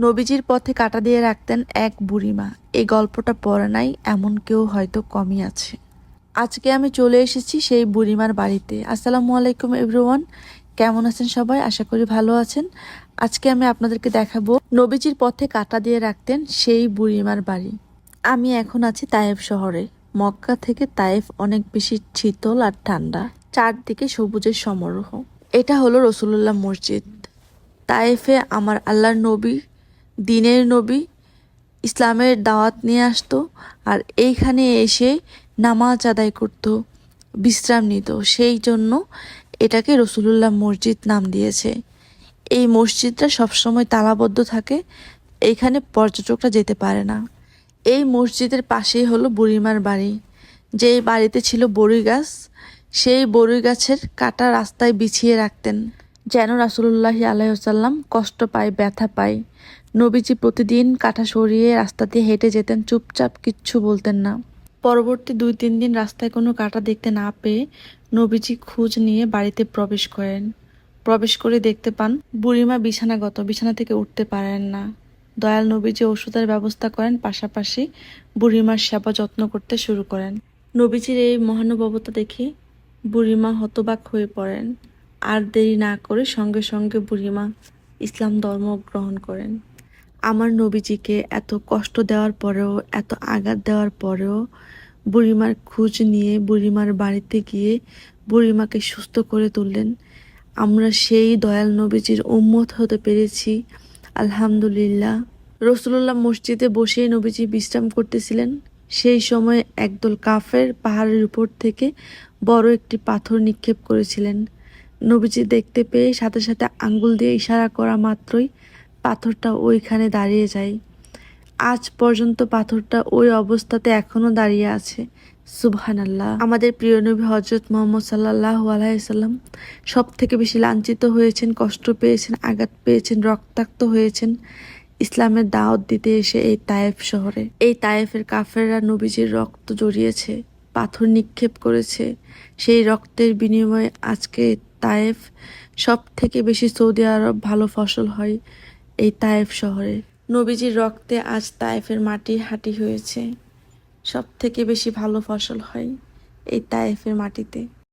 নবীজির পথে কাটা দিয়ে রাখতেন এক বুড়িমা। এই গল্পটা পড়ে নাই, এমন কেউ হয়তো কমই আছে। আজকে আমি চলে এসেছি সেই বুড়িমার বাড়িতে। আসসালামু আলাইকুম, এভরিওয়ান। কেমন আছেন সবাই? আশা করি ভালো আছেন। আজকে আমি আপনাদেরকে দেখাবো নবীজির পথে কাটা দিয়ে রাখতেন সেই বুড়িমার বাড়ি। আমি এখন আছি তায়েফ শহরে। মক্কা থেকে তায়েফ অনেক বেশি শীতল আর ঠান্ডা। চারদিকে সবুজের সমারোহ। এটা হলো রসুল্লাহ মসজিদ। তায়েফে আমার আল্লাহর নবী দিনের নবী ইসলামের দাওয়াত নিয়ে আসতো আর এইখানে এসে নামাজ আদায় করত, বিশ্রাম নিত। সেই জন্য এটাকে রসুলুল্লাহ মসজিদ নাম দিয়েছে। এই মসজিদটা সবসময় তালাবদ্ধ থাকে, এইখানে পর্যটকরা যেতে পারে না। এই মসজিদের পাশেই হলো বুড়িমার বাড়ি। যেই বাড়িতে ছিল বড়ই গাছ সেই বড়ই গাছের কাটা রাস্তায় বিছিয়ে রাখতেন। যেন রাসুলুল্লাহি আলাইসাল্লাম কষ্ট পায়, ব্যথা পায়। নবীজি প্রতিদিন কাঁটা সরিয়ে রাস্তা দিয়ে হেঁটে যেতেন, চুপচাপ কিচ্ছু বলতেন না। পরবর্তী দুই, তিন দিন রাস্তায় কোনো কাঁটা দেখতে না পেয়ে নবীজি খোঁজ নিয়ে বাড়িতে প্রবেশ করেন। প্রবেশ করে দেখতে পান, বুড়িমা বিছানাগত, বিছানা থেকে উঠতে পারেন না। দয়াল নবীজি ওষুধের ব্যবস্থা করেন, পাশাপাশি বুড়িমার সেবা যত্ন করতে শুরু করেন। নবীজির এই মহানুভবতা দেখে বুড়িমা হতবাক হয়ে পড়েন। আর দেরি না করে সঙ্গে সঙ্গে বুড়িমা ইসলাম ধর্ম গ্রহণ করেন। আমার নবীজিকে এত কষ্ট দেওয়ার পরেও, এত আঘাত দেওয়ার পরেও বুড়িমার খোঁজ নিয়ে বুড়িমার বাড়িতে গিয়ে বুড়িমাকে সুস্থ করে তুললেন। আমরা সেই দয়াল নবীজির উম্মত হতে পেরেছি। আলহামদুলিল্লাহ। রসুল্লাহ মসজিদে বসেই নবীজি বিশ্রাম করতেছিলেন। সেই সময় একদল কাফের পাহাড়ের উপর থেকে বড় একটি পাথর নিক্ষেপ করেছিলেন। নবীজি দেখতে পেয়ে সাথে সাথে আঙ্গুল দিয়ে ইশারা করা মাত্রই পাথরটা ওইখানে দাঁড়িয়ে যায়। আজ পর্যন্ত পাথরটা ওই অবস্থাতে এখনও দাঁড়িয়ে আছে। সুবহান আল্লাহ আমাদের প্রিয় নবী হজরত মোহাম্মদ সাল্লাহ আলাইসাল্লাম সব থেকে বেশি লাঞ্ছিত হয়েছেন, কষ্ট পেয়েছেন, আঘাত পেয়েছেন, রক্তাক্ত হয়েছেন ইসলামের দাওয়াত দিতে এসে এই তায়েফ শহরে। এই তায়েফের কাফেররা নবীজির রক্ত জড়িয়েছে, পাথর নিক্ষেপ করেছে। সেই রক্তের বিনিময়ে আজকে তায়েফ সব থেকে বেশি সৌদি আরব ভালো ফসল হয় এই তায়েফ শহরে। নবীজির রক্তে আজ তায়েফের মাটি হাঁটি হয়েছে। সব থেকে বেশি ভালো ফসল হয় এই তায়েফের মাটিতে।